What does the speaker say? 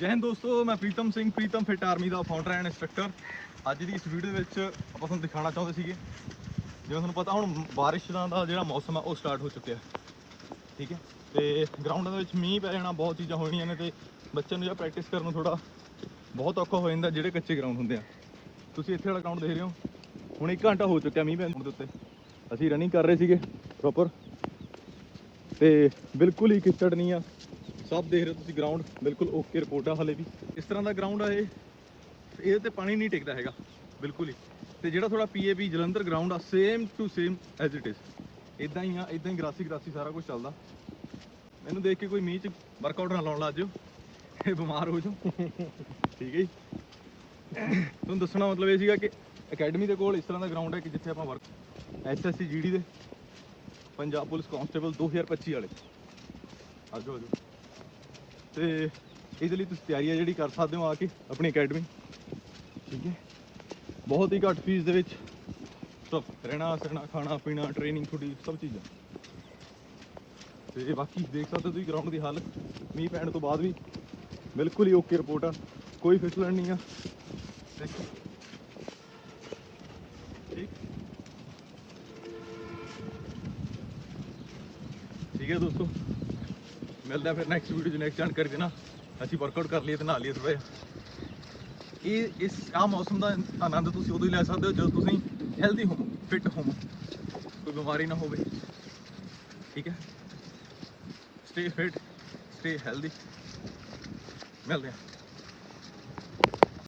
ਜੈ ਹਿੰਦ ਦੋਸਤੋ, ਮੈਂ ਪ੍ਰੀਤਮ ਸਿੰਘ, ਪ੍ਰੀਤਮ ਫਿਟ ਆਰਮੀ ਦਾ ਫਾਊਂਡਰ ਐਂਡ ਇੰਸਟ੍ਰਕਟਰ ਅੱਜ ਦੀ ਇਸ ਵੀਡੀਓ ਦੇ ਵਿੱਚ ਆਪਾਂ ਤੁਹਾਨੂੰ ਦਿਖਾਉਣਾ ਚਾਹੁੰਦੇ ਸੀਗੇ। ਜਿਵੇਂ ਤੁਹਾਨੂੰ ਪਤਾ, ਹੁਣ ਬਾਰਿਸ਼ ਦਾ ਜਿਹੜਾ ਮੌਸਮ ਆ, ਉਹ ਸਟਾਰਟ ਹੋ ਚੁੱਕਿਆ। ਠੀਕ ਹੈ? ਤੇ ਗਰਾਊਂਡਾਂ ਦੇ ਵਿੱਚ ਮੀਂਹ ਪੈ ਜਾਣਾ, ਬਹੁਤ ਚੀਜ਼ਾਂ ਹੋਣੀਆਂ ਨੇ ਤੇ ਬੱਚਿਆਂ ਨੂੰ ਜਿਹੜਾ ਪ੍ਰੈਕਟਿਸ ਕਰਨ ਨੂੰ ਥੋੜਾ ਬਹੁਤ ਔਖਾ ਹੋ ਜਾਂਦਾ, ਜਿਹੜੇ ਕੱਚੇ ਗਰਾਊਂਡ ਹੁੰਦੇ ਆ। ਤੁਸੀਂ ਇੱਥੇ ਵਾਲਾ ਗਰਾਊਂਡ ਦੇਖ ਰਹੇ ਹੋ। ਹੁਣ 1 ਘੰਟਾ ਹੋ ਚੁੱਕਿਆ ਮੀਂਹ ਪੈਣ ਦੇ ਉੱਤੇ। ਅਸੀਂ ਰਨਿੰਗ ਕਰ ਰਹੇ ਸੀਗੇ ਪ੍ਰੋਪਰ ਤੇ ਬਿਲਕੁਲ ਹੀ ਕਿਚੜ ਨਹੀਂ ਆ। ਸਭ ਦੇਖ ਰਹੇ ਹੋ ਤੁਸੀਂ ਗਰਾਊਂਡ ਬਿਲਕੁਲ ਓਕੇ ਰਿਪੋਰਟ ਆ ਹਲੇ ਵੀ। ਇਸ ਤਰ੍ਹਾਂ ਦਾ ਗਰਾਊਂਡ ਆ ਇਹ, ਇਹਦੇ ਤੇ ਪਾਣੀ ਨਹੀਂ ਟਿਕਦਾ ਹੈਗਾ, ਬਿਲਕੁਲ ਹੀ। ਤੇ ਜਿਹੜਾ ਥੋੜਾ ਪੀਏਬੀ ਜਲੰਧਰ ਗਰਾਊਂਡ ਆ same to same as it is ਇਦਾਂ ਹੀ ਆ ਇਦਾਂ ਹੀ ਗਰਾਸੀ ਗਰਾਸੀ ਸਾਰਾ ਕੁਝ ਚੱਲਦਾ। ਮੈਨੂੰ ਦੇਖ ਕੇ ਕੋਈ ਮੀਂਹ ਚ ਵਰਕਆਊਟ ਨਾ ਲਾਉਣ ਲੱਗ ਜਿਓ। ਇਹ ਬਿਮਾਰ ਹੋ ਜਾਓ। ਠੀਕ ਹੈ ਜੀ। ਤੁਹਾਨੂੰ ਦੱਸਣਾ ਮਤਲਬ ਇਹ ਸੀਗਾ ਕਿ ਅਕੈਡਮੀ ਦੇ ਕੋਲ ਇਸ ਤਰ੍ਹਾਂ ਦਾ ਗਰਾਊਂਡ ਹੈ ਕਿ ਜਿੱਥੇ ਆਪਾਂ ਵਰਕ ਐਸਐਸਸੀ ਜੀਡੀ ਦੇ, ਪੰਜਾਬ ਪੁਲਿਸ ਕਾਂਸਟੇਬਲ 2025 ਵਾਲੇ। ਆਜੋ ਆਜੋ ਤੇ ਇਹਦੇ ਲਈ ਤੁਸੀਂ ਤਿਆਰੀ ਹੈ ਜਿਹੜੀ ਕਰ ਸਕਦੇ ਹੋ ਆ ਕੇ ਆਪਣੀ ਅਕੈਡਮੀ। ਠੀਕ ਹੈ? ਬਹੁਤ ਹੀ ਘੱਟ ਫੀਸ ਦੇ ਵਿੱਚ ਸਭ ਰਹਿਣਾ, ਸਹਿਣਾ, ਖਾਣਾ, ਪੀਣਾ ਟ੍ਰੇਨਿੰਗ ਤੁਹਾਡੀ, ਸਭ ਚੀਜ਼ਾਂ। ਤੇ ਬਾਕੀ ਦੇਖ ਸਕਦੇ ਹੋ ਤੁਸੀਂ ਗਰਾਊਂਡ ਦੀ ਹਾਲਤ। ਮੀਂਹ ਪੈਣ ਤੋਂ ਬਾਅਦ ਵੀ ਬਿਲਕੁਲ ਹੀ ਓਕੇ ਰਿਪੋਰਟ ਆ। ਕੋਈ ਫਿਸਲਣ ਨਹੀਂ ਆ। ਦੇਖੋ। ਠੀਕ? ਠੀਕ ਹੈ ਦੋਸਤੋ। ਮਿਲਦਾ ਫਿਰ ਨੈਕਸਟ ਵੀਡੀਓ 'ਚ ਨੈਕਸਟ ਜਾਣਕਾਰੀ ਦੇਣਾ। ਅਸੀਂ ਵਰਕਆਊਟ ਕਰ ਲਈਏ ਤੇ ਨਾਲ ਲਈਏ ਥੋੜਾ ਜਿਹਾ। ਇਹ, ਇਸ ਆ ਮੌਸਮ ਦਾ ਆਨੰਦ ਤੁਸੀਂ ਉਦੋਂ ਹੀ ਲੈ ਸਕਦੇ ਹੋ ਜਦੋਂ ਤੁਸੀਂ ਹੈਲਦੀ ਹੋਵੋ ਫਿਟ ਹੋਵੋ। ਕੋਈ ਬਿਮਾਰੀ ਨਾ ਹੋਵੇ। ਠੀਕ ਹੈ? ਸਟੇ ਫਿਟ ਸਟੇ ਹੈਲਦੀ ਮਿਲਦੇ ਹਾਂ।